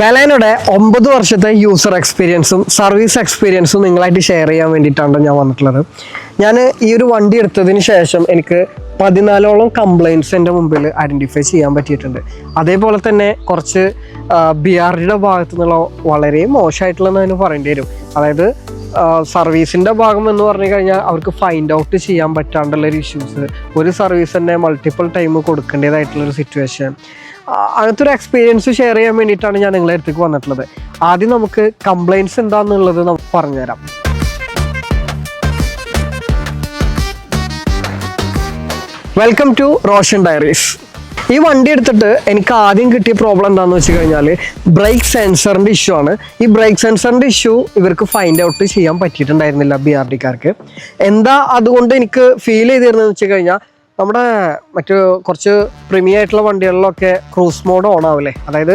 ബലേനയുടെ ഒമ്പത് വർഷത്തെ യൂസർ എക്സ്പീരിയൻസും സർവീസ് എക്സ്പീരിയൻസും നിങ്ങളായിട്ട് ഷെയർ ചെയ്യാൻ വേണ്ടിയിട്ടാണ് ഞാൻ വന്നിട്ടുള്ളത്. ഞാൻ ഈ ഒരു വണ്ടി എടുത്തതിന് ശേഷം എനിക്ക് പതിനാലോളം കംപ്ലയിന്റ്സ് എന്റെ മുമ്പിൽ ഐഡന്റിഫൈ ചെയ്യാൻ പറ്റിയിട്ടുണ്ട്. അതേപോലെ തന്നെ കുറച്ച് ബി ആർ ഡിയുടെ ഭാഗത്തു നിന്നുള്ള വളരെ മോശമായിട്ടുള്ളതെന്ന് പറയേണ്ടി വരും. അതായത് സർവീസിന്റെ ഭാഗം എന്ന് പറഞ്ഞു കഴിഞ്ഞാൽ അവർക്ക് ഫൈൻഡ് ഔട്ട് ചെയ്യാൻ പറ്റാണ്ടുള്ള ഒരു ഇഷ്യൂസ് ഒരു സർവീസ് തന്നെ മൾട്ടിപ്പിൾ ടൈം കൊടുക്കേണ്ടതായിട്ടുള്ളൊരു സിറ്റുവേഷൻ അങ്ങനത്തെ ഒരു എക്സ്പീരിയൻസ് ഷെയർ ചെയ്യാൻ വേണ്ടിയിട്ടാണ് ഞാൻ നിങ്ങളുടെ അടുത്തേക്ക് വന്നിട്ടുള്ളത്. ആദ്യം നമുക്ക് കംപ്ലയിന്റ്സ് എന്താണെന്നുള്ളത് നമുക്ക് പറഞ്ഞുതരാം. വെൽക്കം ടു റോഷൻ ഡയറീസ് ഈ വണ്ടി എടുത്തിട്ട് എനിക്ക് ആദ്യം കിട്ടിയ പ്രോബ്ലം എന്താണെന്ന് വെച്ച് കഴിഞ്ഞാൽ ബ്രേക്ക് സെൻസറിന്റെ ഇഷ്യൂ ആണ്. ഈ ബ്രേക്ക് സെൻസറിന്റെ ഇഷ്യൂ ഇവർക്ക് ഫൈൻഡ് ഔട്ട് ചെയ്യാൻ പറ്റിയിട്ടുണ്ടായിരുന്നില്ല ബി ആർ ഡിക്കാർക്ക് എന്താ അതുകൊണ്ട് എനിക്ക് ഫീൽ ചെയ്തിരുന്നതെന്ന് വെച്ച് കഴിഞ്ഞാൽ നമ്മുടെ മറ്റു കുറച്ച് പ്രീമിയം ആയിട്ടുള്ള വണ്ടികളിലൊക്കെ ക്രൂസ് മോഡ് ഓൺ ആവില്ലേ? അതായത്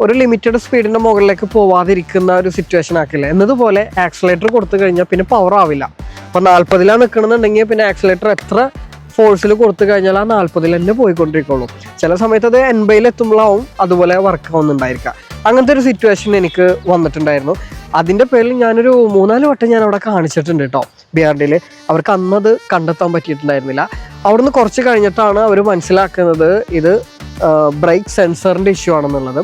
ഒരു ലിമിറ്റഡ് സ്പീഡിന്റെ മുകളിലേക്ക് പോവാതിരിക്കുന്ന ഒരു സിറ്റുവേഷൻ ആക്കില്ല? എന്നതുപോലെ ആക്സിലേറ്റർ കൊടുത്തു കഴിഞ്ഞാൽ പിന്നെ പവർ ആവില്ല. അപ്പോൾ നാൽപ്പതിലാണ് നിൽക്കണമെന്നുണ്ടെങ്കിൽ പിന്നെ ആക്സിലേറ്റർ എത്ര ഫോഴ്സിൽ കൊടുത്തു കഴിഞ്ഞാൽ ആ നാൽപ്പതിൽ തന്നെ പോയിക്കൊണ്ടിരിക്കുള്ളൂ. ചില സമയത്ത് അത് എൺപതിൽ എത്തുമ്പോഴാവും അതുപോലെ വർക്ക് ആവുന്നുണ്ടായിരിക്കുക. അങ്ങനത്തെ ഒരു സിറ്റുവേഷൻ എനിക്ക് വന്നിട്ടുണ്ടായിരുന്നു. അതിന്റെ പേരിൽ ഞാനൊരു മൂന്നാൽ വട്ടം ഞാൻ അവിടെ കാണിച്ചിട്ടുണ്ട് കേട്ടോ ബി ആർ ഡിയിൽ അവർക്ക് അന്നത് കണ്ടെത്താൻ പറ്റിയിട്ടുണ്ടായിരുന്നില്ല. അവിടുന്ന് കുറച്ച് കഴിഞ്ഞിട്ടാണ് അവർ മനസ്സിലാക്കുന്നത് ഇത് ബ്രേക്ക് സെൻസറിന്റെ ഇഷ്യൂ ആണെന്നുള്ളത്.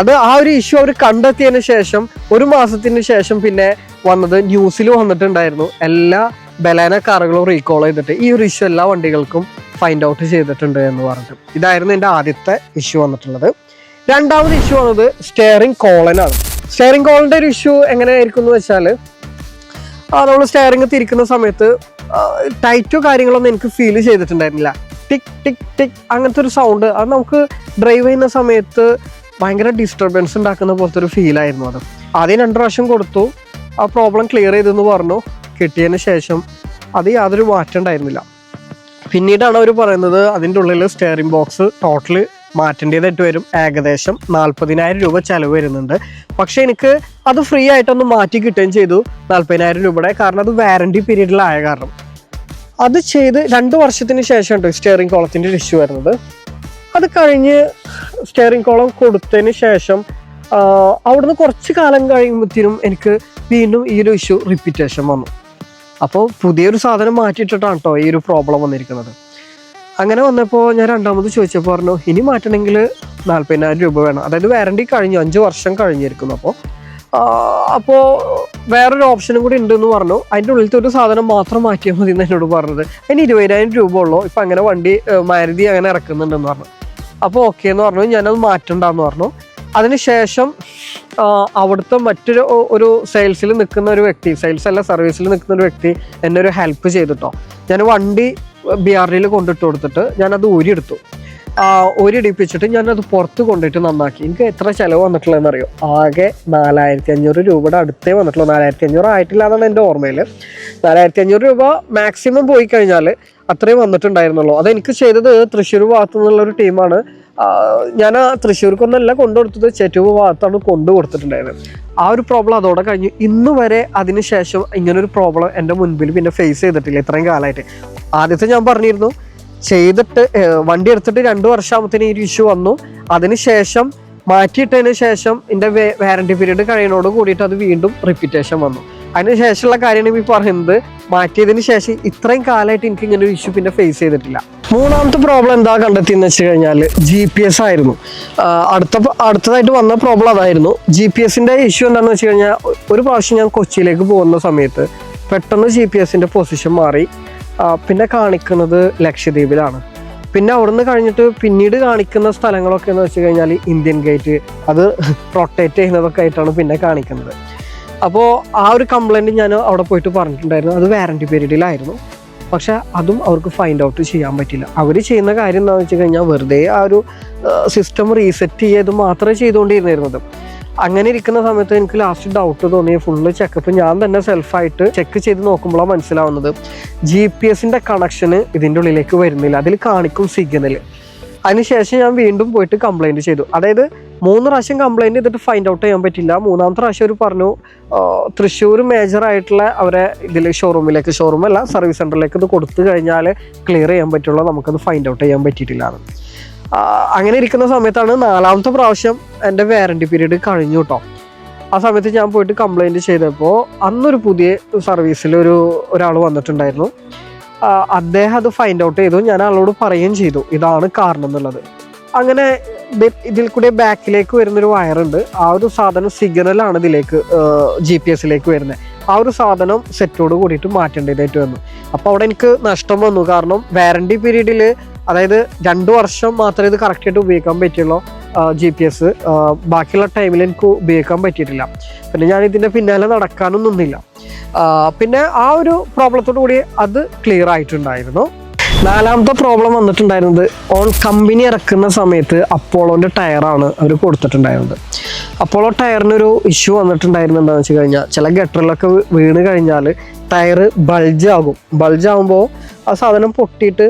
അത് ആ ഒരു ഇഷ്യൂ അവർ കണ്ടെത്തിയതിന് ശേഷം ഒരു മാസത്തിന് ശേഷം പിന്നെ വന്നത് ന്യൂസിൽ വന്നിട്ടുണ്ടായിരുന്നു. എല്ലാ ബലാന കാറുകളും റീകോൾ ചെയ്തിട്ട് ഈ ഒരു ഇഷ്യൂ എല്ലാ വണ്ടികൾക്കും ഫൈൻഡ് ഔട്ട് ചെയ്തിട്ടുണ്ട് എന്ന് പറഞ്ഞിട്ട്. ഇതായിരുന്നു എന്റെ ആദ്യത്തെ ഇഷ്യൂ വന്നിട്ടുള്ളത്. രണ്ടാമത് ഇഷ്യൂ ആണത് സ്റ്റെയറിംഗ് കോളനാണ് സ്റ്റെയറിംഗ് കോളിന്റെ ഒരു ഇഷ്യൂ എങ്ങനെയായിരിക്കും എന്ന് വെച്ചാൽ നമ്മൾ സ്റ്റെയറിംഗ് തിരിക്കുന്ന സമയത്ത് ടൈറ്റോ കാര്യങ്ങളൊന്നും എനിക്ക് ഫീൽ ചെയ്തിട്ടുണ്ടായിരുന്നില്ല. ടിക് ടിക് ടിക് അങ്ങനത്തെ ഒരു സൗണ്ട് അത് നമുക്ക് ഡ്രൈവ് ചെയ്യുന്ന സമയത്ത് ഭയങ്കര ഡിസ്റ്റർബൻസ് ഉണ്ടാക്കുന്ന പോലത്തെ ഒരു ഫീലായിരുന്നു അത്. ആദ്യം രണ്ട് പ്രാവശ്യം കൊടുത്തു. ആ പ്രോബ്ലം ക്ലിയർ ചെയ്തെന്ന് പറഞ്ഞു. കിട്ടിയതിന് ശേഷം അത് യാതൊരു മാറ്റം ഉണ്ടായിരുന്നില്ല. പിന്നീടാണ് അവർ പറയുന്നത് അതിന്റെ ഉള്ളിൽ സ്റ്റെയറിംഗ് ബോക്സ് ടോട്ടൽ മാറ്റേണ്ടതായിട്ട് വരും. ഏകദേശം നാൽപ്പതിനായിരം രൂപ ചിലവ് വരുന്നുണ്ട്. പക്ഷേ എനിക്ക് അത് ഫ്രീ ആയിട്ടൊന്ന് മാറ്റി കിട്ടുകയും ചെയ്തു. നാൽപ്പതിനായിരം രൂപയുടെ കാരണം അത് വാറണ്ടി പീരീഡിലായ കാരണം. അത് ചെയ്ത് രണ്ട് വർഷത്തിന് ശേഷമുണ്ട് സ്റ്റിയറിംഗ് കോളത്തിന്റെ ഒരു ഇഷ്യൂ വരുന്നത്. അത് കഴിഞ്ഞ് സ്റ്റിയറിംഗ് കോളം കൊടുത്തതിന് ശേഷം അവിടുന്ന് കുറച്ച് കാലം കഴിയുമ്പോഴത്തേനും എനിക്ക് വീണ്ടും ഈ ഒരു ഇഷ്യൂ റിപ്പീറ്റേഷൻ വന്നു. അപ്പോൾ പുതിയൊരു സാധനം മാറ്റിയിട്ടിട്ടാണ് കേട്ടോ ഈ ഒരു പ്രോബ്ലം വന്നിരിക്കുന്നത്. അങ്ങനെ വന്നപ്പോൾ ഞാൻ രണ്ടാമത് ചോദിച്ചപ്പോൾ പറഞ്ഞു ഇനി മാറ്റണമെങ്കിൽ നാൽപ്പതിനായിരം രൂപ വേണം. അതായത് വാറണ്ടി കഴിഞ്ഞു അഞ്ച് വർഷം കഴിഞ്ഞിരിക്കുന്നു അപ്പോൾ അപ്പോൾ വേറൊരു ഓപ്ഷനും കൂടി ഉണ്ടെന്ന് പറഞ്ഞു. അതിന്റെ ഉള്ളിലത്തെ ഒരു സാധനം മാത്രം മാറ്റിയാൽ മതി എന്ന് എന്നോട് പറഞ്ഞത്. അതിന് ഇരുപതിനായിരം രൂപ ഉള്ളൂ. ഇപ്പം അങ്ങനെ വണ്ടി മാരുതി അങ്ങനെ ഇറക്കുന്നുണ്ടെന്ന് പറഞ്ഞു. അപ്പോൾ ഓക്കെ എന്ന് പറഞ്ഞു ഞാനത് മാറ്റണ്ടെന്ന് പറഞ്ഞു. അതിനുശേഷം അവിടുത്തെ മറ്റൊരു ഒരു സെയിൽസിൽ നിൽക്കുന്ന ഒരു വ്യക്തി സെയിൽസ് അല്ല സർവീസിൽ നിൽക്കുന്ന ഒരു വ്യക്തി എന്നെ ഒരു ഹെൽപ്പ് ചെയ്തിട്ടോ ഞാൻ വണ്ടി ബി ആർ ഡിയിൽ കൊണ്ടിട്ട് കൊടുത്തിട്ട് ഞാനത് ഊരിയെടുത്തു. ആ, ഊരിടിപ്പിച്ചിട്ട് ഞാനത് പുറത്ത് കൊണ്ടിട്ട് നന്നാക്കി. എനിക്ക് എത്ര ചിലവ് വന്നിട്ടുള്ളതെന്ന് അറിയോ ആകെ നാലായിരത്തി അഞ്ഞൂറ് രൂപയുടെ അടുത്തേ വന്നിട്ടുള്ളൂ. നാലായിരത്തി അഞ്ഞൂറ് ആയിട്ടില്ല എന്നാണ് എന്റെ ഓർമ്മയിൽ നാലായിരത്തി അഞ്ഞൂറ് രൂപ മാക്സിമം പോയി കഴിഞ്ഞാൽ അത്രയും വന്നിട്ടുണ്ടായിരുന്നുള്ളൂ. അതെനിക്ക് ചെയ്തത് തൃശ്ശൂർ ഭാഗത്തു നിന്നുള്ളൊരു ടീമാണ്. ഞാൻ ആ തൃശ്ശൂർക്കൊന്നല്ല കൊണ്ടുകൊടുത്തത് ചേറ്റൂർ ഭാഗത്താണ് കൊണ്ടു കൊടുത്തിട്ടുണ്ടായിരുന്നത് ആ ഒരു പ്രോബ്ലം അതോടെ കഴിഞ്ഞു. ഇന്ന് വരെ അതിന് ശേഷം ഇങ്ങനൊരു പ്രോബ്ലം എന്റെ മുൻപിൽ പിന്നെ ഫേസ് ചെയ്തിട്ടില്ല ഇത്രയും കാലമായിട്ട് ആദ്യത്തെ ഞാൻ പറഞ്ഞിരുന്നു ചെയ്തിട്ട് വണ്ടി എടുത്തിട്ട് രണ്ട് വർഷമാകുമ്പത്തിന് ഈ ഒരു ഇഷ്യൂ വന്നു. അതിനുശേഷം മാറ്റിയിട്ടതിന് ശേഷം എന്റെ വാറണ്ടി പീരീഡ് കഴിയുന്നതോട് കൂടിയിട്ട് അത് വീണ്ടും റിപ്പീറ്റേഷൻ വന്നു. അതിന് ശേഷമുള്ള കാര്യമാണ് ഈ പറയുന്നത്. മാറ്റിയതിന് ശേഷം ഇത്രയും കാലമായിട്ട് എനിക്ക് ഇങ്ങനെ ഒരു ഇഷ്യൂ പിന്നെ ഫേസ് ചെയ്തിട്ടില്ല. മൂന്നാമത്തെ പ്രോബ്ലം എന്താ കണ്ടെത്തിയെന്ന് വെച്ച് കഴിഞ്ഞാൽ ജി പി എസ് ആയിരുന്നു. അടുത്ത അടുത്തതായിട്ട് വന്ന പ്രോബ്ലം അതായിരുന്നു. ജി പി എസിന്റെ ഇഷ്യൂ എന്താണെന്ന് വെച്ച് കഴിഞ്ഞാൽ ഒരു പ്രാവശ്യം ഞാൻ കൊച്ചിയിലേക്ക് പോകുന്ന സമയത്ത് പെട്ടെന്ന് ജി പി എസിന്റെ പൊസിഷൻ മാറി. പിന്നെ കാണിക്കുന്നത് ലക്ഷദ്വീപിലാണ്. പിന്നെ അവിടുന്ന് കഴിഞ്ഞിട്ട് പിന്നീട് കാണിക്കുന്ന സ്ഥലങ്ങളൊക്കെ എന്ന് വെച്ച് കഴിഞ്ഞാൽ ഇന്ത്യൻ ഗേറ്റ് അത് റൊട്ടേറ്റ് ചെയ്യുന്നതൊക്കെ ആയിട്ടാണ് പിന്നെ കാണിക്കുന്നത്. അപ്പോൾ ആ ഒരു കംപ്ലൈന്റ് ഞാൻ അവിടെ പോയിട്ട് പറഞ്ഞിട്ടുണ്ടായിരുന്നു. അത് വാറണ്ടി പീരീഡിലായിരുന്നു പക്ഷെ അതും അവർക്ക് ഫൈൻഡ് ഔട്ട് ചെയ്യാൻ പറ്റില്ല. അവർ ചെയ്യുന്ന കാര്യം എന്താണെന്ന് വെച്ച് കഴിഞ്ഞാൽ വെറുതെ ആ ഒരു സിസ്റ്റം റീസെറ്റ് ചെയ്ത് മാത്രമേ ചെയ്തുകൊണ്ടിരുന്നിരുന്നത്. അങ്ങനെ ഇരിക്കുന്ന സമയത്ത് എനിക്ക് ലാസ്റ്റ് ഡൗട്ട് തോന്നി. ഫുള്ള് ചെക്കപ്പ് ഞാൻ തന്നെ സെൽഫായിട്ട് ചെക്ക് ചെയ്ത് നോക്കുമ്പോഴാണ് മനസ്സിലാവുന്നത്. ജി പി എസിന്റെ കണക്ഷന് ഇതിന്റെ ഉള്ളിലേക്ക് വരുന്നില്ല. അതിൽ കാണിക്കും സിഗ്നൽ അതിനുശേഷം ഞാൻ വീണ്ടും പോയിട്ട് കംപ്ലൈന്റ് ചെയ്തു. അതായത് മൂന്ന് പ്രാവശ്യം കംപ്ലൈന്റ് ചെയ്തിട്ട് ഫൈൻഡ് ഔട്ട് ചെയ്യാൻ പറ്റില്ല. മൂന്നാമത്തെ പ്രാവശ്യം അവർ പറഞ്ഞു തൃശ്ശൂർ മേജർ ആയിട്ടുള്ള അവരെ ഇതിൽ ഷോറൂമിലേക്ക് ഷോറൂമല്ല സർവീസ് സെന്ററിലേക്ക് ഇത് കൊടുത്തു കഴിഞ്ഞാൽ ക്ലിയർ ചെയ്യാൻ പറ്റുള്ളൂ. നമുക്കത് ഫൈൻഡ് ഔട്ട് ചെയ്യാൻ പറ്റിയിട്ടില്ല. അങ്ങനെ ഇരിക്കുന്ന സമയത്താണ് നാലാമത്തെ പ്രാവശ്യം എന്റെ വാറണ്ടി പീരീഡ് കഴിഞ്ഞു കേട്ടോ ആ സമയത്ത് ഞാൻ പോയിട്ട് കംപ്ലൈന്റ് ചെയ്തപ്പോൾ അന്നൊരു പുതിയ സർവീസിൽ ഒരു ഒരാൾ വന്നിട്ടുണ്ടായിരുന്നു. അദ്ദേഹം അത് ഫൈൻഡ് ഔട്ട് ചെയ്തു. ഞാൻ ആളോട് പറയുകയും ചെയ്തു. ഇതാണ് കാരണം എന്നുള്ളത്. അങ്ങനെ ഇതിൽ കൂടെ ബാക്കിലേക്ക് വരുന്നൊരു വയറുണ്ട് ആ ഒരു സാധനം സിഗ്നലാണ് ഇതിലേക്ക് ജി പി എസിലേക്ക് വരുന്നത്. ആ ഒരു സാധനം സെറ്റോട് കൂടിയിട്ട് മാറ്റേണ്ടതായിട്ട് വന്നു. അപ്പോൾ അവിടെ എനിക്ക് നഷ്ടം വന്നു. കാരണം വാറണ്ടി പീരീഡിൽ അതായത് രണ്ട് വർഷം മാത്രമേ ഇത് കറക്റ്റായിട്ട് ഉപയോഗിക്കാൻ പറ്റുള്ളൂ ജി പി എസ് ബാക്കിയുള്ള ടൈമിൽ എനിക്ക് ഉപയോഗിക്കാൻ പറ്റിയിട്ടില്ല. പിന്നെ ഞാൻ ഇതിന്റെ പിന്നാലെ നടക്കാനും നിന്നില്ല. പിന്നെ ആ ഒരു പ്രോബ്ലത്തോടു കൂടി അത് ക്ലിയർ ആയിട്ടുണ്ടായിരുന്നു. നാലാമത്തെ പ്രോബ്ലം വന്നിട്ടുണ്ടായിരുന്നത് ഓൺ കമ്പനി ഇറക്കുന്ന സമയത്ത് അപ്പോളോന്റെ ടയറാണ് അവർ കൊടുത്തിട്ടുണ്ടായിരുന്നത്. അപ്പോളോ ടയറിനൊരു ഇഷ്യൂ വന്നിട്ടുണ്ടായിരുന്നു എന്താണെന്ന് വെച്ച് കഴിഞ്ഞാൽ ചില ഗട്ടറിലൊക്കെ വീണ് കഴിഞ്ഞാൽ ടയർ ബൾജ് ആകും. ബൾജ് ആകുമ്പോൾ ആ സാധനം പൊട്ടിയിട്ട്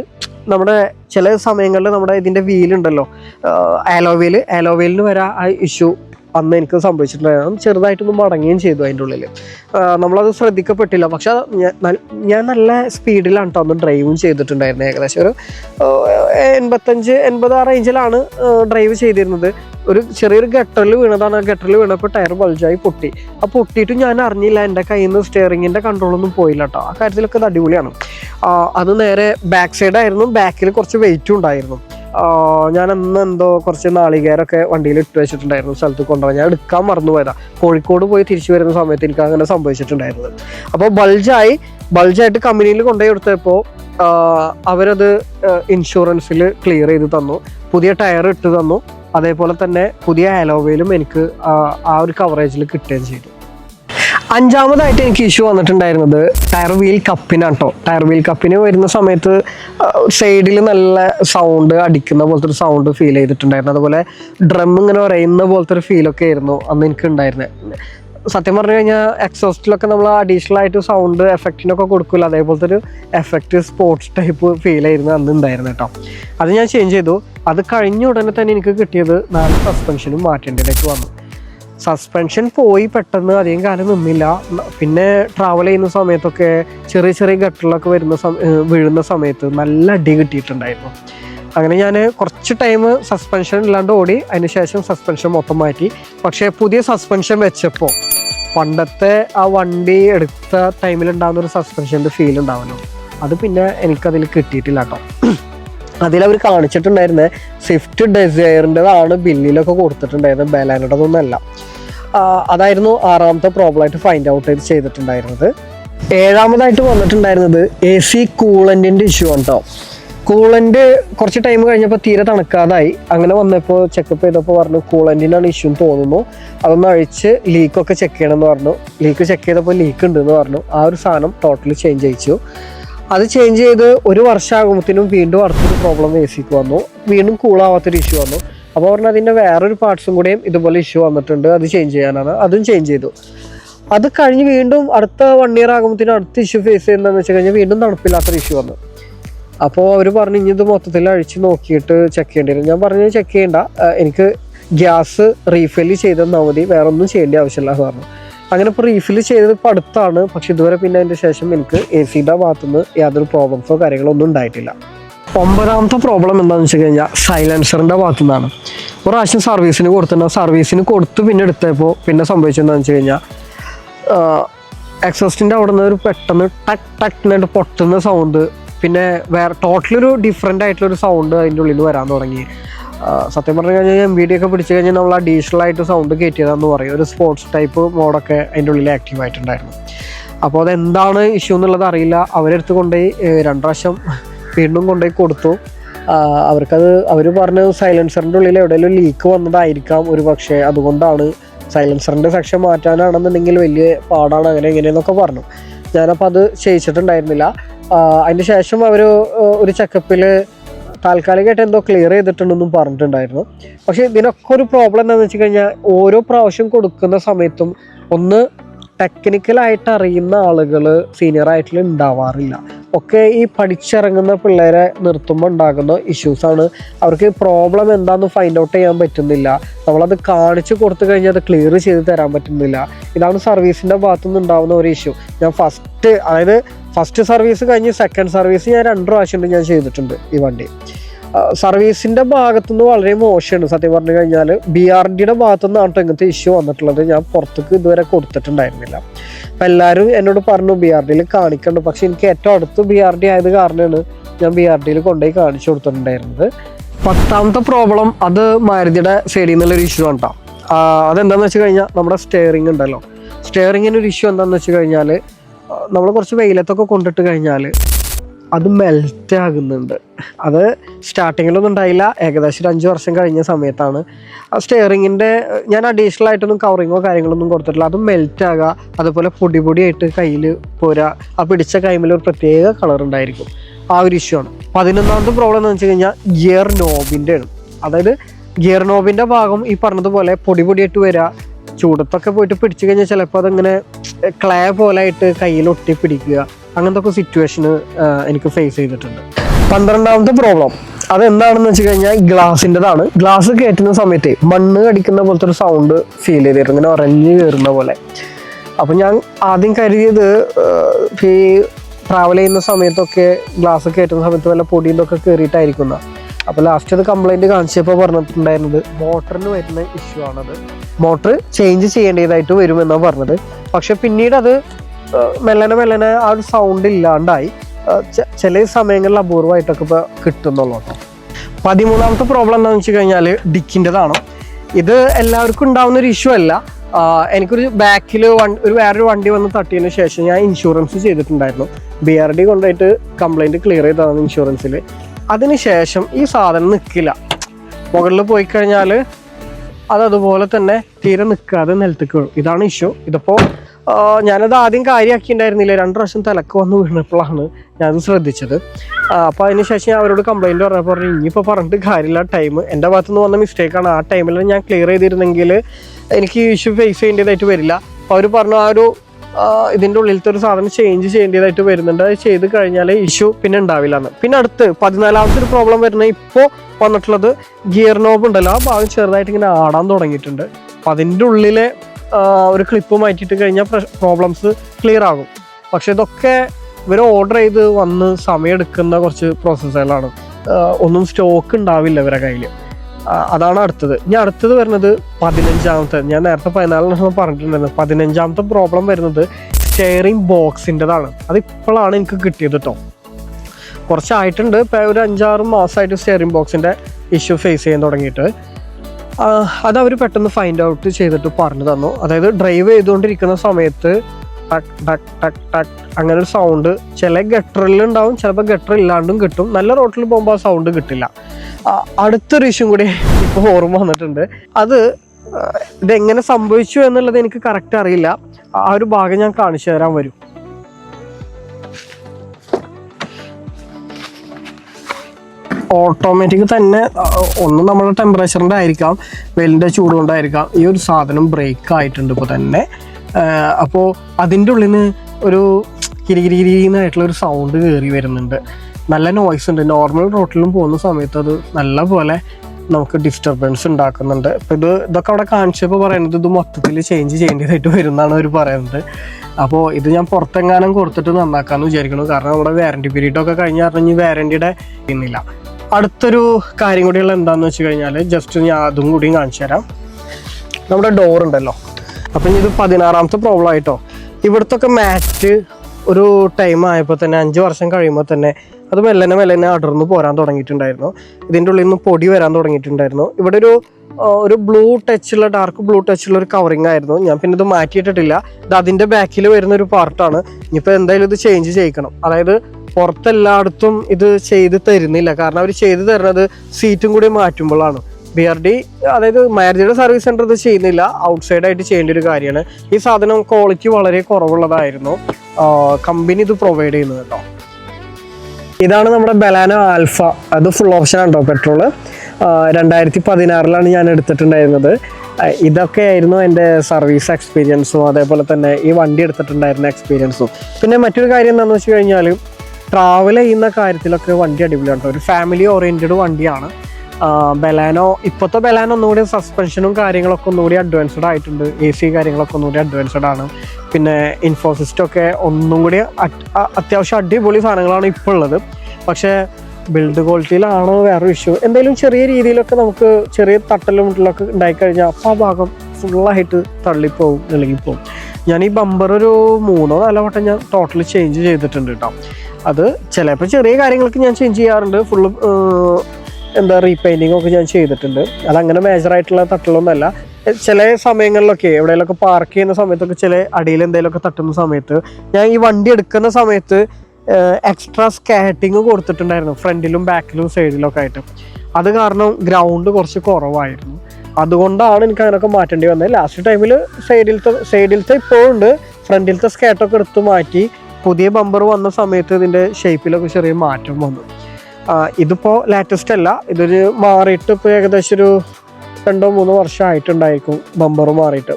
നമ്മുടെ ചില സമയങ്ങളിൽ നമ്മുടെ ഇതിന്റെ വീലുണ്ടല്ലോ. ആലോവേൽ ആലോവേലിന് വരെ ആ ഇഷ്യൂ അന്ന് എനിക്ക് സംഭവിച്ചിട്ടുണ്ടായിരുന്നു ചെറുതായിട്ടൊന്ന് മടങ്ങുകയും ചെയ്തു അതിന്റെ ഉള്ളിൽ. നമ്മളത് ശ്രദ്ധിക്കപ്പെട്ടില്ല. പക്ഷെ ഞാൻ നല്ല സ്പീഡിലാണ് കേട്ടോ അന്ന് ഡ്രൈവും ചെയ്തിട്ടുണ്ടായിരുന്നത് ഏകദേശം ഒരു എൺപത്തഞ്ച് എൺപത് ആ റേഞ്ചിലാണ് ഡ്രൈവ് ചെയ്തിരുന്നത്. ഒരു ചെറിയൊരു ഗട്ടറിൽ വീണതാണ്. ആ ഗട്ടറിൽ വീണപ്പോൾ ടയർ ബൾജായി പൊട്ടി. ആ പൊട്ടിയിട്ട് ഞാൻ അറിഞ്ഞില്ല എന്റെ കയ്യിൽ നിന്ന് സ്റ്റിയറിങ്ങിന്റെ കൺട്രോളൊന്നും പോയില്ല കേട്ടോ ആ കാര്യത്തിലൊക്കെ അത് അടിപൊളിയാണ്. അത് നേരെ ബാക്ക് സൈഡായിരുന്നു ബാക്കിൽ കുറച്ച് വെയിറ്റും ഉണ്ടായിരുന്നു. ഞാൻ അന്ന് എന്തോ കുറച്ച് നാളികേരൊക്കെ വണ്ടിയിൽ ഇട്ട് വെച്ചിട്ടുണ്ടായിരുന്നു സ്ഥലത്ത് കൊണ്ടുപോകാൻ ഞാൻ എടുക്കാൻ മറന്നു പോയതാണ് കോഴിക്കോട് പോയി തിരിച്ചു വരുന്ന സമയത്ത് എനിക്ക് അങ്ങനെ സംഭവിച്ചിട്ടുണ്ടായിരുന്നത്. അപ്പോൾ ബൾജായി ബൾജായിട്ട് കമ്പനിയിൽ കൊണ്ടുപോയി കൊടുത്തപ്പോൾ അവരത് ഇൻഷുറൻസിൽ ക്ലിയർ ചെയ്ത് തന്നു. പുതിയ ടയർ ഇട്ട് തന്നു. അതേപോലെ തന്നെ പുതിയ ആലോവയിലും എനിക്ക് ആ ഒരു കവറേജിൽ കിട്ടുകയും ചെയ്തു. അഞ്ചാമതായിട്ട് എനിക്ക് ഇഷ്യൂ വന്നിട്ടുണ്ടായിരുന്നത് ടയർ വീൽ കപ്പിനാണ് കേട്ടോ ടയർ വീൽ കപ്പിന് വരുന്ന സമയത്ത് സൈഡിൽ നല്ല സൗണ്ട് അടിക്കുന്ന പോലത്തെ ഒരു സൗണ്ട് ഫീൽ ചെയ്തിട്ടുണ്ടായിരുന്നു. അതുപോലെ ഡ്രം ഇങ്ങനെ പറയുന്ന പോലത്തെ ഒരു ഫീലൊക്കെ ആയിരുന്നു അന്ന് എനിക്ക് ഉണ്ടായിരുന്നത് സത്യം പറഞ്ഞു കഴിഞ്ഞാൽ എക്സോസ്റ്റിലൊക്കെ നമ്മൾ അഡീഷണൽ ആയിട്ട് സൗണ്ട് എഫക്റ്റിനൊക്കെ കൊടുക്കില്ല അതേപോലത്തെ ഒരു എഫക്റ്റ് സ്പോർട്സ് ടൈപ്പ് ഫീൽ ആയിരുന്നു അന്ന് ഉണ്ടായിരുന്നു കേട്ടോ അത് ഞാൻ ചേഞ്ച് ചെയ്തു. അത് കഴിഞ്ഞ ഉടനെ തന്നെ എനിക്ക് കിട്ടിയത് നാല് സസ്പെൻഷനും മാറ്റേണ്ടതിലേക്ക് വന്നു. സസ്പെൻഷൻ പോയി പെട്ടെന്ന് അധികം കാലം നിന്നില്ല. പിന്നെ ട്രാവൽ ചെയ്യുന്ന സമയത്തൊക്കെ ചെറിയ ചെറിയ ഗട്ടറിലൊക്കെ വരുന്ന വീഴുന്ന സമയത്ത് നല്ല അടി കിട്ടിയിട്ടുണ്ടായിരുന്നു. അങ്ങനെ ഞാൻ കുറച്ച് ടൈം സസ്പെൻഷൻ ഇല്ലാണ്ട് ഓടി അതിനുശേഷം സസ്പെൻഷൻ മൊത്തം മാറ്റി. പക്ഷേ പുതിയ സസ്പെൻഷൻ വെച്ചപ്പോൾ പണ്ടത്തെ ആ വണ്ടി എടുത്ത ടൈമിൽ ഉണ്ടാകുന്ന ഒരു സസ്പെൻഷന്റെ ഫീൽ ഉണ്ടാവുമല്ലോ. അത് പിന്നെ എനിക്കതിൽ കിട്ടിയിട്ടില്ല കേട്ടോ അതിലവർ കാണിച്ചിട്ടുണ്ടായിരുന്നത് സ്വിഫ്റ്റ് ഡെസയറിന്റെതാണ് ബില്ലിലൊക്കെ കൊടുത്തിട്ടുണ്ടായിരുന്നത് ബലാനോടതൊന്നല്ല. അതായിരുന്നു ആറാമത്തെ പ്രോബ്ലമായിട്ട് ഫൈൻഡ് ഔട്ട് ചെയ്ത് ചെയ്തിട്ടുണ്ടായിരുന്നത്. ഏഴാമതായിട്ട് വന്നിട്ടുണ്ടായിരുന്നത് എ സി കൂളന്റിന്റെ ഇഷ്യൂ ഉണ്ടോ കൂളന്റ് കുറച്ച് ടൈം കഴിഞ്ഞപ്പോൾ തീരെ തണുക്കാതായി. അങ്ങനെ വന്നപ്പോൾ ചെക്കപ്പ് ചെയ്തപ്പോൾ പറഞ്ഞു കൂളന്റിനാണ് ഇഷ്യൂ തോന്നുന്നു. അതൊന്ന് അഴിച്ച് ലീക്കൊക്കെ ചെക്ക് ചെയ്യണമെന്ന് പറഞ്ഞു. ലീക്ക് ചെക്ക് ചെയ്തപ്പോൾ ലീക്ക് ഉണ്ടെന്ന് പറഞ്ഞു. ആ ഒരു സാധനം ടോട്ടലി ചേഞ്ച് അയച്ചു. അത് ചേഞ്ച് ചെയ്ത് ഒരു വർഷമാകുമ്പോഴത്തേനും വീണ്ടും അടുത്തൊരു പ്രോബ്ലം എ സിക്ക് വന്നു. വീണ്ടും കൂളാവാത്തൊരു ഇഷ്യൂ വന്നു. അപ്പോൾ പറഞ്ഞാൽ അതിന്റെ വേറൊരു പാർട്സും കൂടെയും ഇതുപോലെ ഇഷ്യൂ വന്നിട്ടുണ്ട്. അത് ചേഞ്ച് ചെയ്യാനാണ്. അതും ചേഞ്ച് ചെയ്തു. അത് കഴിഞ്ഞ് വീണ്ടും അടുത്ത വൺ ഇയർ ആകുമ്പോഴത്തേനും അടുത്ത ഇഷ്യൂ ഫേസ് ചെയ്യുന്നതെന്ന് വെച്ച് കഴിഞ്ഞാൽ വീണ്ടും തണുപ്പില്ലാത്തൊരു ഇഷ്യൂ വന്നു. അപ്പോൾ അവർ പറഞ്ഞു ഇനി ഇത് മൊത്തത്തിൽ അഴിച്ച് നോക്കിയിട്ട് ചെക്ക് ചെയ്യേണ്ടി വരും. ഞാൻ പറഞ്ഞു ചെക്ക് ചെയ്യണ്ട. എനിക്ക് ഗ്യാസ് റീഫിൽ ചെയ്ത് തന്നാൽ മതി. വേറെ ഒന്നും ചെയ്യേണ്ട ആവശ്യമില്ല എന്ന് പറഞ്ഞു. അങ്ങനെ ഇപ്പോൾ റീഫിൽ ചെയ്തത് ഇപ്പോൾ അടുത്താണ്. പക്ഷെ ഇതുവരെ പിന്നെ അതിന്റെ ശേഷം എനിക്ക് എ സിയുടെ ഭാഗത്തുനിന്ന് യാതൊരു പ്രോബ്ലംസോ കാര്യങ്ങളോ ഒന്നും ഉണ്ടായിട്ടില്ല. ഒമ്പതാമത്തെ പ്രോബ്ലം എന്താണെന്ന് വെച്ച് കഴിഞ്ഞാൽ സൈലൻസറിന്റെ ഭാഗത്തു നിന്നാണ് ഒരു പ്രാവശ്യം സർവീസിന് കൊടുത്തിട്ടുണ്ട്. സർവീസിന് കൊടുത്ത് പിന്നെ എടുത്തപ്പോൾ പിന്നെ സംഭവിച്ചതെന്താണെന്ന് വെച്ച് കഴിഞ്ഞാൽ എക്സോസ്റ്റിന്റെ അവിടെ നിന്ന് ഒരു പെട്ടെന്ന് ടക് എന്നിട്ട് പൊട്ടുന്ന സൗണ്ട് പിന്നെ വേറെ ടോട്ടലി ഒരു ഡിഫറെന്റ് ആയിട്ടുള്ള ഒരു സൗണ്ട് അതിന്റെ ഉള്ളിൽ വരാൻ തുടങ്ങി. സത്യം പറഞ്ഞു കഴിഞ്ഞാൽ എം ബി ഡി ഒക്കെ പിടിച്ചു കഴിഞ്ഞാൽ നമ്മൾ അഡീഷണൽ ആയിട്ട് സൗണ്ട് കയറ്റിയതാന്ന് പറയും. ഒരു സ്പോർട്സ് ടൈപ്പ് മോഡൊക്കെ അതിന്റെ ഉള്ളിൽ ആക്റ്റീവ് ആയിട്ടുണ്ടായിരുന്നു. അപ്പോൾ അതെന്താണ് ഇഷ്യൂ എന്നുള്ളത് അറിയില്ല. അവരെടുത്ത് കൊണ്ടുപോയി രണ്ട് പ്രാവശ്യം വീണ്ടും കൊണ്ടുപോയി കൊടുത്തു. അവർക്കത് അവർ പറഞ്ഞ സൈലൻസറിന്റെ ഉള്ളിൽ എവിടെയെങ്കിലും ലീക്ക് വന്നതായിരിക്കാം ഒരു പക്ഷേ. അതുകൊണ്ടാണ് സൈലൻസറിന്റെ സെക്ഷൻ മാറ്റാനാണെന്നുണ്ടെങ്കിൽ വലിയ പാടാണ്. അങ്ങനെ എങ്ങനെയെന്നൊക്കെ പറഞ്ഞു. ഞാനപ്പോൾ അത് ചെയ്യിച്ചിട്ടുണ്ടായിരുന്നില്ല. അതിന് ശേഷം അവർ ഒരു ചെക്കപ്പിൽ താൽക്കാലികമായിട്ട് എന്തോ ക്ലിയർ ചെയ്തിട്ടുണ്ടെന്നും പറഞ്ഞിട്ടുണ്ടായിരുന്നു. പക്ഷേ ഇതിനൊക്കെ ഒരു പ്രോബ്ലം എന്താണെന്ന് വെച്ച് കഴിഞ്ഞാൽ ഓരോ പ്രാവശ്യം കൊടുക്കുന്ന സമയത്തും ഒന്ന് ടെക്നിക്കലായിട്ട് അറിയുന്ന ആളുകൾ സീനിയർ ആയിട്ടുള്ള ഉണ്ടാവാറില്ല. ഒക്കെ ഈ പഠിച്ചിറങ്ങുന്ന പിള്ളേരെ നിർത്തുമ്പോൾ ഉണ്ടാകുന്ന ഇഷ്യൂസാണ് അവർക്ക് പ്രോബ്ലം എന്താണെന്ന് ഫൈൻഡ് ഔട്ട് ചെയ്യാൻ പറ്റുന്നില്ല. നമ്മളത് കാണിച്ചു കൊടുത്തു കഴിഞ്ഞാൽ അത് ക്ലിയർ ചെയ്ത് തരാൻ പറ്റുന്നില്ല. ഇതാണ് സർവീസിന്റെ ഭാഗത്തുനിന്ന് ഉണ്ടാകുന്ന ഒരു ഇഷ്യൂ ഞാൻ ഫസ്റ്റ് അതായത് ഫസ്റ്റ് സർവീസ് കഴിഞ്ഞ് സെക്കൻഡ് സർവീസ് ഞാൻ രണ്ട് പ്രാവശ്യം ഞാൻ ചെയ്തിട്ടുണ്ട് ഈ വണ്ടി. സർവീസിന്റെ ഭാഗത്തുനിന്ന് വളരെ മോശമാണ്. സത്യം പറഞ്ഞു കഴിഞ്ഞാൽ ബി ആർ ഡിയുടെ ഭാഗത്തുനിന്നാണ് കേട്ടോ ഇങ്ങനത്തെ ഇഷ്യൂ വന്നിട്ടുള്ളത്. ഞാൻ പുറത്തേക്ക് ഇതുവരെ കൊടുത്തിട്ടുണ്ടായിരുന്നില്ല. അപ്പം എല്ലാവരും എന്നോട് പറഞ്ഞു ബി ആർ ഡിയിൽ കാണിക്കണ്ടു. പക്ഷെ എനിക്ക് ഏറ്റവും അടുത്ത് ബി ആർ ഡി ആയത് കാരണമാണ് ഞാൻ ബി ആർ ഡിയിൽ കൊണ്ടുപോയി കാണിച്ചു കൊടുത്തിട്ടുണ്ടായിരുന്നത്. പത്താമത്തെ പ്രോബ്ലം അത് മാരുതിയുടെ സൈഡിൽ നിന്നുള്ളൊരു ഇഷ്യൂ ആണ് കേട്ടോ അതെന്താന്ന് വെച്ച് കഴിഞ്ഞാൽ നമ്മുടെ സ്റ്റെയറിംഗ് ഉണ്ടല്ലോ. സ്റ്റെയറിങ്ങിന് ഒരു ഇഷ്യൂ എന്താണെന്ന് വെച്ച് കഴിഞ്ഞാൽ നമ്മൾ കുറച്ച് വെയിലത്തൊക്കെ കൊണ്ടിട്ട് കഴിഞ്ഞാൽ അത് മെൽറ്റ് ആകുന്നുണ്ട്. അത് സ്റ്റാർട്ടിങ്ങിലൊന്നും ഉണ്ടായില്ല. ഏകദേശം ഒരു അഞ്ച് വർഷം കഴിഞ്ഞ സമയത്താണ്. ആ സ്റ്റെയറിങ്ങിന്റെ ഞാൻ അഡീഷണൽ ആയിട്ടൊന്നും കവറിങ്ങോ കാര്യങ്ങളൊന്നും കൊടുത്തിട്ടില്ല. അത് മെൽറ്റ് ആകുക അതുപോലെ പൊടി പൊടിയായിട്ട് കയ്യിൽ പോരാ. ആ പിടിച്ച കൈമിൽ ഒരു പ്രത്യേക കളർ ഉണ്ടായിരിക്കും. ആ ഒരു ഇഷ്യൂ ആണ്. പതിനൊന്നാമത്തെ പ്രോബ്ലം എന്ന് വെച്ച് കഴിഞ്ഞാൽ ഗിയർ നോബിന്റെ ആണ് അതായത് ഗിയർ നോബിന്റെ ഭാഗം ഈ പറഞ്ഞതുപോലെ പൊടി പൊടിയായിട്ട് വരിക ചൂടത്തൊക്കെ പോയിട്ട് പിടിച്ചു കഴിഞ്ഞാൽ ചിലപ്പോൾ അതങ്ങനെ ക്ലേ പോലെ ആയിട്ട് കയ്യിൽ ഒട്ടി പിടിക്കുക. അങ്ങനത്തെ ഒക്കെ സിറ്റുവേഷന് എനിക്ക് ഫേസ് ചെയ്തിട്ടുണ്ട്. പന്ത്രണ്ടാമത്തെ പ്രോബ്ലം അതെന്താണെന്ന് വെച്ച് കഴിഞ്ഞാൽ ഗ്ലാസിന്റെതാണ് ഗ്ലാസ് കയറ്റുന്ന സമയത്ത് മണ്ണ് കടിക്കുന്ന പോലത്തെ ഒരു സൗണ്ട് ഫീൽ ചെയ്തിരുന്നു ഇങ്ങനെ ഉറഞ്ഞു കയറുന്ന പോലെ. അപ്പം ഞാൻ ആദ്യം കരുതിയത് ഈ ട്രാവൽ ചെയ്യുന്ന സമയത്തൊക്കെ ഗ്ലാസ് കയറ്റുന്ന സമയത്ത് വല്ല പൊടി ഇതൊക്കെ കയറിയിട്ടായിരിക്കുന്ന അപ്പോൾ ലാസ്റ്റ് അത് കംപ്ലൈന്റ് കാണിച്ചപ്പോൾ പറഞ്ഞിട്ടുണ്ടായിരുന്നത് മോട്ടറിന് വരുന്ന ഇഷ്യൂ ആണത്. മോട്ടർ ചേഞ്ച് ചെയ്യേണ്ടതായിട്ട് വരുമെന്നാണ് പറഞ്ഞത്. പക്ഷെ പിന്നീട് അത് മെല്ലനെ മെല്ലനെ ആ ഒരു സൗണ്ട് ഇല്ലാണ്ടായി. ചില സമയങ്ങളിൽ അപൂർവമായിട്ടൊക്കെ ഇപ്പോൾ കിട്ടുന്നുള്ളൂ കേട്ടോ. പതിമൂന്നാമത്തെ പ്രോബ്ലം എന്താണെന്ന് വെച്ച് കഴിഞ്ഞാൽ ഡിക്കിന്റെതാണ്. ഇത് എല്ലാവർക്കും ഉണ്ടാവുന്ന ഒരു ഇഷ്യൂ അല്ല. എനിക്കൊരു ബാക്കിൽ ഒരു വേറൊരു വണ്ടി വന്ന് തട്ടിയതിന് ശേഷം ഞാൻ ഇൻഷുറൻസ് ചെയ്തിട്ടുണ്ടായിരുന്നു. ബി ആർ ഡി കൊണ്ടുപോയിട്ട് കംപ്ലൈന്റ് ക്ലിയർ ചെയ്തതാണ് ഇൻഷുറൻസിൽ അതിനുശേഷം ഈ സാധനം നിൽക്കില്ല മുകളിൽ പോയി കഴിഞ്ഞാൽ അത് അതുപോലെ തന്നെ തീരെ നിൽക്കാതെ നിലത്തേക്ക് ഇതാണ് ഇഷ്യൂ ഇതിപ്പോൾ ഞാനത് ആദ്യം കാര്യമാക്കിയിട്ടുണ്ടായിരുന്നില്ല രണ്ട് പ്രാവശ്യം തലക്ക് വന്ന് വീണപ്പോഴാണ് ഞാനത് ശ്രദ്ധിച്ചത്. അപ്പോൾ അതിന് ശേഷം ഞാൻ അവരോട് കംപ്ലൈന്റ് പറഞ്ഞപ്പോൾ പറഞ്ഞു ഇനിയിപ്പോൾ പറഞ്ഞിട്ട് കാര്യമില്ല. ടൈം എന്റെ ഭാഗത്തുനിന്ന് വന്ന മിസ്റ്റേക്കാണ് ആ ടൈമിൽ ഞാൻ ക്ലിയർ ചെയ്തിരുന്നെങ്കിൽ എനിക്ക് ഇഷ്യൂ ഫേസ് ചെയ്യേണ്ടതായിട്ട് വരില്ല. അപ്പോൾ അവർ പറഞ്ഞു ആ ഒരു ഇതിന്റെ ഉള്ളിലത്തെ ഒരു സാധനം ചേഞ്ച് ചെയ്യേണ്ടതായിട്ട് വരുന്നുണ്ട്. അത് ചെയ്ത് കഴിഞ്ഞാൽ ഇഷ്യൂ പിന്നെ ഉണ്ടാവില്ല എന്ന്. പിന്നെ അടുത്ത് പതിനാലാമത്തെ ഒരു പ്രോബ്ലം വരുന്നത് ഇപ്പോൾ വന്നിട്ടുള്ളത് ഗിയർ നോബ് ഉണ്ടല്ലോ. ആ ഭാഗം ചെറുതായിട്ട് ഇങ്ങനെ ആടാൻ തുടങ്ങിയിട്ടുണ്ട്. അപ്പം അതിന്റെ ഉള്ളിലെ ഒരു ക്ലിപ്പ് മാറ്റിയിട്ട് കഴിഞ്ഞാൽ പ്രോബ്ലംസ് ക്ലിയർ ആകും. പക്ഷെ ഇതൊക്കെ ഇവർ ഓർഡർ ചെയ്ത് വന്ന് സമയമെടുക്കുന്ന കുറച്ച് പ്രോസസ്സുകളാണ് ഒന്നും സ്റ്റോക്ക് ഉണ്ടാവില്ല ഇവരുടെ കയ്യിൽ അതാണ് അടുത്തത്. ഇനി അടുത്തത് വരുന്നത് പതിനഞ്ചാമത്തെ ഞാൻ നേരത്തെ പതിനാലിന് പറഞ്ഞിട്ടുണ്ടായിരുന്നു. പതിനഞ്ചാമത്തെ പ്രോബ്ലം വരുന്നത് സ്റ്റെയറിംഗ് ബോക്സിന്റെതാണ് അത് ഇപ്പോഴാണ് എനിക്ക് കിട്ടിയത് കേട്ടോ കുറച്ചായിട്ടുണ്ട്. ഇപ്പോൾ ഒരു അഞ്ചാറ് മാസമായിട്ട് സ്റ്റിയറിംഗ് ബോക്സിന്റെ ഇഷ്യൂ ഫേസ് ചെയ്യാൻ തുടങ്ങിയിട്ട്. അത് അവർ പെട്ടെന്ന് ഫൈൻഡ് ഔട്ട് ചെയ്തിട്ട് പറഞ്ഞു തന്നു. അതായത് ഡ്രൈവ് ചെയ്തുകൊണ്ടിരിക്കുന്ന സമയത്ത് ടക് ടക് ടക് ടക്ക് അങ്ങനെ ഒരു സൗണ്ട് ചില ഗട്ടറിൽ ഉണ്ടാവും ചിലപ്പോൾ ഗട്ടർ ഇല്ലാണ്ടും കിട്ടും. നല്ല റോട്ടിൽ പോകുമ്പോൾ ആ സൗണ്ട് കിട്ടില്ല. അടുത്തൊരു ഇഷ്യൂ കൂടി ഇപ്പോൾ ഓർമ്മ വന്നിട്ടുണ്ട്. അത് ഇതെങ്ങനെ സംഭവിച്ചു എന്നുള്ളത് എനിക്ക് കറക്റ്റ് അറിയില്ല. ആ ഒരു ഭാഗം ഞാൻ കാണിച്ചു തരാൻ വരും. ഓട്ടോമാറ്റിക് തന്നെ ഒന്നും നമ്മുടെ ടെമ്പറേച്ചറിന്റെ ആയിരിക്കാം വെല്ലിന്റെ ചൂട് കൊണ്ടായിരിക്കാം. ഈ ഒരു സാധനം ബ്രേക്ക് ആയിട്ടുണ്ട് ഇപ്പോൾ തന്നെ. അപ്പോൾ അതിന്റെ ഉള്ളിൽ നിന്ന് ഒരു കിരികിരികിരിന്നായിട്ടുള്ള ഒരു സൗണ്ട് കയറി വരുന്നുണ്ട്. നല്ല നോയ്സ് ഉണ്ട്. നോർമൽ റോട്ടിലും പോകുന്ന സമയത്ത് അത് നല്ല പോലെ നമുക്ക് ഡിസ്റ്റർബൻസ് ഉണ്ടാക്കുന്നുണ്ട്. അപ്പോൾ ഇത് ഇതൊക്കെ അവിടെ കാണിച്ചപ്പോൾ പറയുന്നത് ഇത് മൊത്തത്തിൽ ചേഞ്ച് ചെയ്യേണ്ടതായിട്ട് വരും എന്നാണ് അവർ പറയുന്നത്. അപ്പോൾ ഇത് ഞാൻ പുറത്തെങ്ങാനും കൊടുത്തിട്ട് നന്നാക്കാമെന്ന് വിചാരിക്കുന്നു. കാരണം നമ്മുടെ വാറണ്ടി പീരീഡൊക്കെ കഴിഞ്ഞ് പറഞ്ഞാൽ ഈ ഇനി വാറണ്ടിയുടെ ഇന്നില്ല അടുത്തൊരു കാര്യം കൂടിയുള്ള എന്താന്ന് വെച്ച് കഴിഞ്ഞാൽ ജസ്റ്റ് ഞാൻ അതും കൂടിയും കാണിച്ചു തരാം. നമ്മുടെ ഡോർ ഉണ്ടല്ലോ. അപ്പം ഇത് പതിനാറാമത്തെ പ്രോബ്ലം ആയിട്ടോ. ഇവിടുത്തെ മാറ്റ് ഒരു ടൈം ആയപ്പോൾ തന്നെ അഞ്ച് വർഷം കഴിയുമ്പോൾ തന്നെ അത് മെല്ലനെ മെല്ലനെ അടർന്നു പോരാൻ തുടങ്ങിയിട്ടുണ്ടായിരുന്നു. ഇതിന്റെ ഉള്ളിൽ നിന്ന് പൊടി വരാൻ തുടങ്ങിയിട്ടുണ്ടായിരുന്നു. ഇവിടെ ഒരു ഒരു ബ്ലൂ ടച്ചുള്ള ഡാർക്ക് ബ്ലൂ ടച്ചുള്ള ഒരു കവറിങ് ആയിരുന്നു. ഞാൻ പിന്നെ ഇത് മാറ്റിയിട്ടിട്ടില്ല. ഇത് അതിന്റെ ബാക്കിൽ വരുന്ന ഒരു പാർട്ടാണ് ഇനിയിപ്പോൾ എന്തായാലും ഇത് ചേഞ്ച് ചെയ്യിക്കണം. അതായത് പുറത്തെല്ലായിടത്തും ഇത് ചെയ്ത് തരുന്നില്ല. കാരണം അവർ ചെയ്ത് തരുന്നത് സീറ്റും കൂടി മാറ്റുമ്പോഴാണ്. ബി ആർ ഡി അതായത് മാരുതിയുടെ സർവീസ് സെന്റർ ഇത് ചെയ്യുന്നില്ല. ഔട്ട്സൈഡ് ആയിട്ട് ചെയ്യേണ്ട ഒരു കാര്യമാണ്. ഈ സാധനം ക്വാളിറ്റി വളരെ കുറവുള്ളതായിരുന്നു. കമ്പനി ഇത് പ്രൊവൈഡ് ചെയ്യുന്നത് കേട്ടോ. ഇതാണ് നമ്മുടെ ബലാനോ ആൽഫ അത് ഫുൾ ഓപ്ഷൻ ആണ് കേട്ടോ പെട്രോൾ രണ്ടായിരത്തി പതിനാറിലാണ് ഞാൻ എടുത്തിട്ടുണ്ടായിരുന്നത്. ഇതൊക്കെ ആയിരുന്നു എന്റെ സർവീസ് എക്സ്പീരിയൻസും അതേപോലെ തന്നെ ഈ വണ്ടി എടുത്തിട്ടുണ്ടായിരുന്ന എക്സ്പീരിയൻസും പിന്നെ മറ്റൊരു കാര്യം എന്താണെന്ന് വെച്ച് കഴിഞ്ഞാൽ ട്രാവൽ ചെയ്യുന്ന കാര്യത്തിലൊക്കെ വണ്ടി അടിപൊളിയാണ് ഒരു ഫാമിലി ഓറിയന്റഡ് വണ്ടിയാണ്. ബലാനോ ഇപ്പോഴത്തെ ബലാനോ ഒന്നുകൂടി സസ്പെൻഷനും കാര്യങ്ങളൊക്കെ ഒന്നുകൂടി അഡ്വാൻസ്ഡ് ആയിട്ടുണ്ട്. എ സി കാര്യങ്ങളൊക്കെ ഒന്നുകൂടി അഡ്വാൻസ്ഡ് ആണ്. പിന്നെ ഇൻഫോസിസ്റ്റം ഒക്കെ ഒന്നും കൂടി അത്- അത്യാവശ്യം അടിപൊളി സാധനങ്ങളാണ് ഇപ്പോൾ ഉള്ളത്. പക്ഷേ ബിൽഡ് ക്വാളിറ്റിയിലാണോ വേറെ ഇഷ്യൂ എന്തെങ്കിലും ചെറിയ രീതിയിലൊക്കെ നമുക്ക് ചെറിയ തട്ടലും മുട്ടലൊക്കെ ഉണ്ടായിക്കഴിഞ്ഞാൽ അപ്പോൾ ആ ഭാഗം ഫുള്ളായിട്ട് തള്ളിപ്പോവും ഇളകിപ്പോവും. ഞാൻ ഈ ബമ്പർ ഒരു മൂന്നോ നാലോ വട്ടം ഞാൻ ടോട്ടൽ ചേഞ്ച് ചെയ്തിട്ടുണ്ട് കേട്ടോ. അത് ചിലപ്പോൾ ചെറിയ കാര്യങ്ങൾക്ക് ഞാൻ ചേഞ്ച് ചെയ്യാറുണ്ട്. ഫുള്ള് എന്താ റീപെയിന്റിങ് ഒക്കെ ഞാൻ ചെയ്തിട്ടുണ്ട്. അതങ്ങനെ മേജറായിട്ടുള്ള തട്ടലൊന്നുമല്ല ചില സമയങ്ങളിലൊക്കെ എവിടെയെങ്കിലൊക്കെ പാർക്ക് ചെയ്യുന്ന സമയത്തൊക്കെ ചില അടിയിൽ എന്തെങ്കിലുമൊക്കെ തട്ടുന്ന സമയത്ത് ഞാൻ ഈ വണ്ടി എടുക്കുന്ന സമയത്ത് എക്സ്ട്രാ സ്കാറ്റിങ് കൊടുത്തിട്ടുണ്ടായിരുന്നു. ഫ്രണ്ടിലും ബാക്കിലും സൈഡിലൊക്കെ ആയിട്ട്. അത് കാരണം ഗ്രൗണ്ട് കുറച്ച് കുറവായിരുന്നു. അതുകൊണ്ടാണ് എനിക്ക് അതിനൊക്കെ മാറ്റേണ്ടി വന്നത്. ലാസ്റ്റ് ടൈമിൽ സൈഡിലത്തെ സൈഡിലത്തെ ഇപ്പോഴുണ്ട്. ഫ്രണ്ടിലത്തെ സ്കാറ്റൊക്കെ എടുത്ത് മാറ്റി. പുതിയ ബമ്പർ വന്ന സമയത്ത് ഇതിന്റെ ഷേപ്പിലൊക്കെ ചെറിയ മാറ്റം വന്നു. ഇതിപ്പോൾ ഇതിപ്പോ ലാറ്റസ്റ്റ് അല്ല. ഇതൊരു മാറിയിട്ട് ഇപ്പോൾ ഏകദേശം ഒരു രണ്ടോ മൂന്നോ വർഷം ആയിട്ടുണ്ടായിരിക്കും ബമ്പർ മാറിയിട്ട്.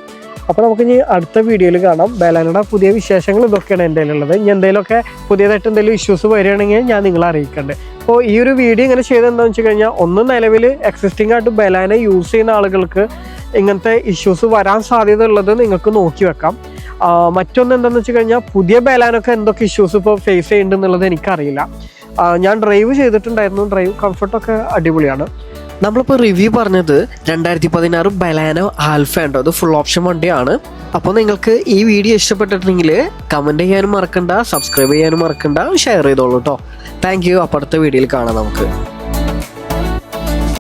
അപ്പോൾ നമുക്ക് ഇനി അടുത്ത വീഡിയോയിൽ കാണാം. ബലാനയുടെ പുതിയ വിശേഷങ്ങൾ ഇതൊക്കെയാണ് എന്റെ ഉള്ളത് ഇനി എന്തെങ്കിലുമൊക്കെ പുതിയതായിട്ട് എന്തെങ്കിലും ഇഷ്യൂസ് വരികയാണെങ്കിൽ ഞാൻ നിങ്ങളെ അറിയിക്കണ്ടേ. അപ്പോൾ ഈ ഒരു വീഡിയോ ഇങ്ങനെ ചെയ്തെന്താണെന്ന് വെച്ച് കഴിഞ്ഞാൽ ഒന്ന് നിലവിൽ എക്സിസ്റ്റിംഗ് ആയിട്ട് ബലാന യൂസ് ചെയ്യുന്ന ആളുകൾക്ക് ഇങ്ങനത്തെ ഇഷ്യൂസ് വരാൻ സാധ്യത ഉള്ളത് നിങ്ങൾക്ക് നോക്കി വെക്കാം. മറ്റൊന്ന് എന്താണെന്ന് വെച്ച് കഴിഞ്ഞാൽ പുതിയ ബലാനൊക്കെ എന്തൊക്കെ ഇഷ്യൂസ് ഇപ്പോൾ ഫേസ് ചെയ്യുന്നുണ്ടെന്നുള്ളത് എനിക്കറിയില്ല. ആ, ഞാൻ ഡ്രൈവ് ചെയ്തിട്ടുണ്ടായിരുന്നു. ഡ്രൈവ് കംഫർട്ടൊക്കെ അടിപൊളിയാണ്. നമ്മളിപ്പോൾ റിവ്യൂ പറഞ്ഞത് രണ്ടായിരത്തി പതിനാറ് ബലാനോ ആൽഫ ഉണ്ടോ? അത് ഫുൾ ഓപ്ഷൻ വണ്ടിയാണ്. അപ്പോൾ നിങ്ങൾക്ക് ഈ വീഡിയോ ഇഷ്ടപ്പെട്ടിട്ടുണ്ടെങ്കിൽ കമന്റ് ചെയ്യാനും മറക്കണ്ട സബ്സ്ക്രൈബ് ചെയ്യാനും മറക്കണ്ട ഷെയർ ചെയ്തോളൂ കേട്ടോ താങ്ക് യു അപ്പോഴത്തെ വീഡിയോയിൽ കാണാം നമുക്ക്.